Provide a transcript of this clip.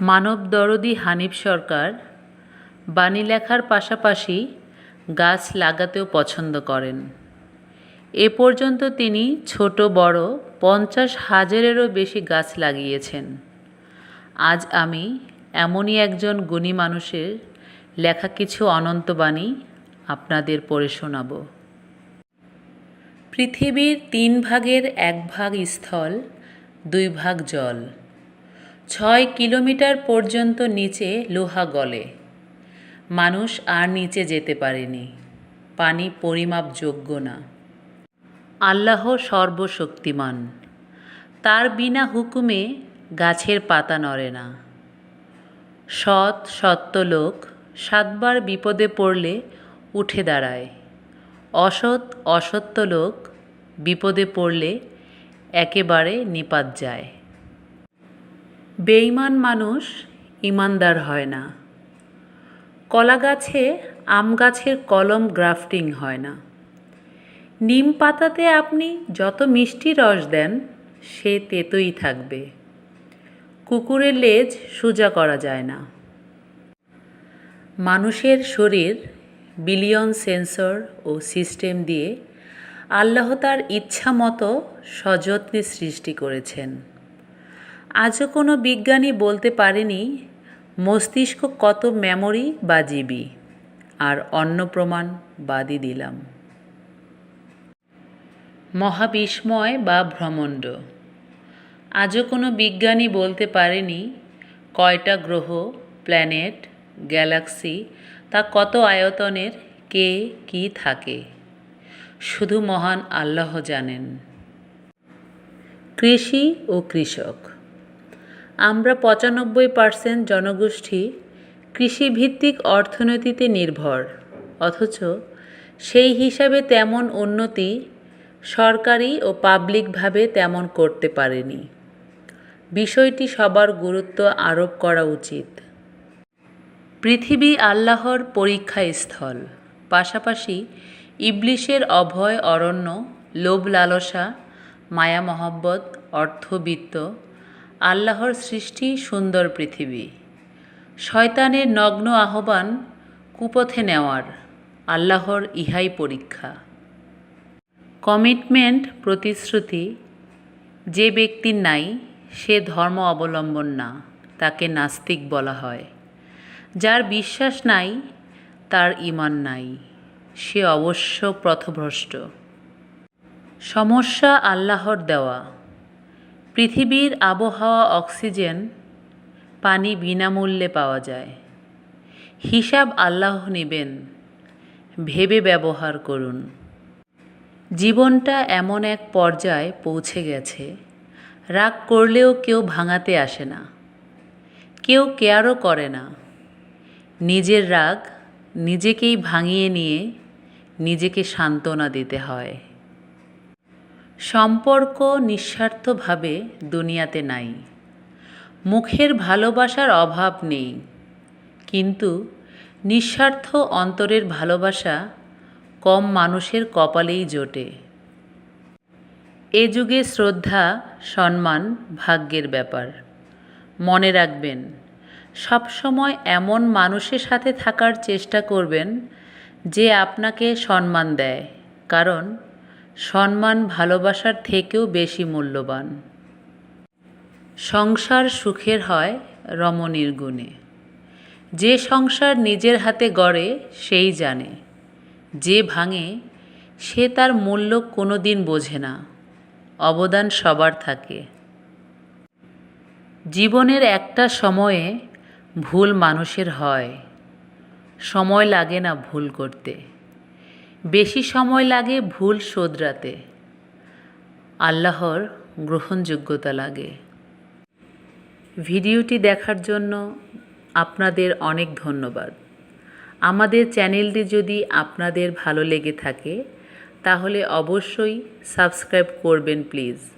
মানবদরদী হানিফ সরকার বাণী লেখার পাশাপাশি গাছ লাগাতেও পছন্দ করেন। এ পর্যন্ত তিনি ছোট বড় পঞ্চাশ হাজারেরও বেশি গাছ লাগিয়েছেন। আজ আমি এমনই একজন গুণী মানুষের লেখা কিছু অনন্তবাণী আপনাদের পড়ে শোনাব। পৃথিবীর তিন ভাগের এক ভাগ স্থল, দুই ভাগ জল। ছয় কিলোমিটার পর্যন্ত নিচে লোহা গলে। মানুষ আর নিচে যেতে পারেনি। পানি পরিমাপযোগ্য না। আল্লাহ সর্বশক্তিমান। তার বিনা হুকুমে গাছের পাতা নড়ে না। সৎ, সত্য লোক সাতবার বিপদে পড়লে উঠে দাঁড়ায়। অসৎ, অসত্য লোক বিপদে পড়লে একেবারে নিপাত যায়। বেঈমান মানুষ ইমানদার হয় না। কলা গাছে আম গাছের কলম গ্রাফটিং হয় না। নিম পাতাতে আপনি যত মিষ্টি রস দেন, সে তেতোই থাকবে। কুকুরের লেজ সোজা করা যায় না। মানুষের শরীর বিলিয়ন সেন্সর ও সিস্টেম দিয়ে আল্লাহ তার ইচ্ছা মতো সযত্নে সৃষ্টি করেছেন। আজও কোনো বিজ্ঞানী বলতে পারেনি, মস্তিষ্ক কত মেমোরি বা জিবি। আর অন্য প্রমাণ বাদই দিলাম। মহাবিস্ময় বা ভ্রমণ্ড। আজও কোনো বিজ্ঞানী বলতে পারেনি, কয়টা গ্রহ, প্ল্যানেট, গ্যালাক্সি, তা কত আয়তনের, কে, কি থাকে। শুধু মহান আল্লাহ জানেন। কৃষি ও কৃষক। আমরা পঁচানব্বই পার্সেন্ট জনগোষ্ঠী কৃষিভিত্তিক অর্থনীতিতে নির্ভর। অথচ সেই হিসাবে তেমন উন্নতি সরকারি ও পাবলিকভাবে তেমন করতে পারেনি। বিষয়টি সবার গুরুত্ব আরোপ করা উচিত। পৃথিবী আল্লাহর পরীক্ষা স্থল পাশাপাশি ইবলিশের অভয় অরণ্য, লোভ লালসা, মায়া মহব্বত, অর্থবিত্ত আল্লাহর সৃষ্টি সুন্দর পৃথিবী। শয়তানের নগ্ন আহ্বান কুপথে নেওয়ার আল্লাহর ইহাই পরীক্ষা। কমিটমেন্ট প্রতিশ্রুতি, যে ব্যক্তির নাই, সে ধর্ম অবলম্বন না, তাকে নাস্তিক বলা হয়। যার বিশ্বাস নাই, তার ইমান নাই, সে অবশ্য পথভ্রষ্ট। সমস্যা আল্লাহর দেওয়া। পৃথিবীর আবহাওয়া অক্সিজেন পানি বিনামূল্যে পাওয়া যায়। হিসাব আল্লাহ নেবেন। ভেবে ব্যবহার করুন। জীবনটা এমন এক পর্যায়ে পৌঁছে গেছে। রাগ করলেও কেউ ভাঙাতে আসে না। কেউ কেয়ারও করে না। নিজের রাগ নিজেকেই ভাঙিয়ে নিয়ে নিজেকে সান্ত্বনা দিতে হয়। সম্পর্ক নিঃস্বার্থভাবে দুনিয়াতে নাই। মুখের ভালোবাসার অভাব নেই। কিন্তু নিঃস্বার্থ অন্তরের ভালোবাসা কম মানুষের কপালেই জোটে। এ যুগে শ্রদ্ধা, সম্মান ভাগ্যের ব্যাপার। মনে রাখবেন, সবসময় এমন মানুষের সাথে থাকার চেষ্টা করবেন যে আপনাকে সম্মান দেয়। কারণ সম্মান ভালোবাসার থেকেও বেশি মূল্যবান। সংসার সুখের হয় রমণীর গুণে। যে সংসার নিজের হাতে গড়ে, সেই জানে। যে ভাঙে, সে তার মূল্য কোনো দিন বোঝে না। অবদান সবার থাকে। জীবনের একটা সময়ে ভুল মানুষের হয়। সময় লাগে না ভুল করতে। বেশি সময় লাগে ভুল শোধরাতে। আল্লাহর গ্রহণযোগ্যতা লাগে। ভিডিওটি দেখার জন্য আপনাদের অনেক ধন্যবাদ। আমাদের চ্যানেলটি যদি আপনাদের ভালো লেগে থাকে, তাহলে অবশ্যই সাবস্ক্রাইব করবেন প্লিজ।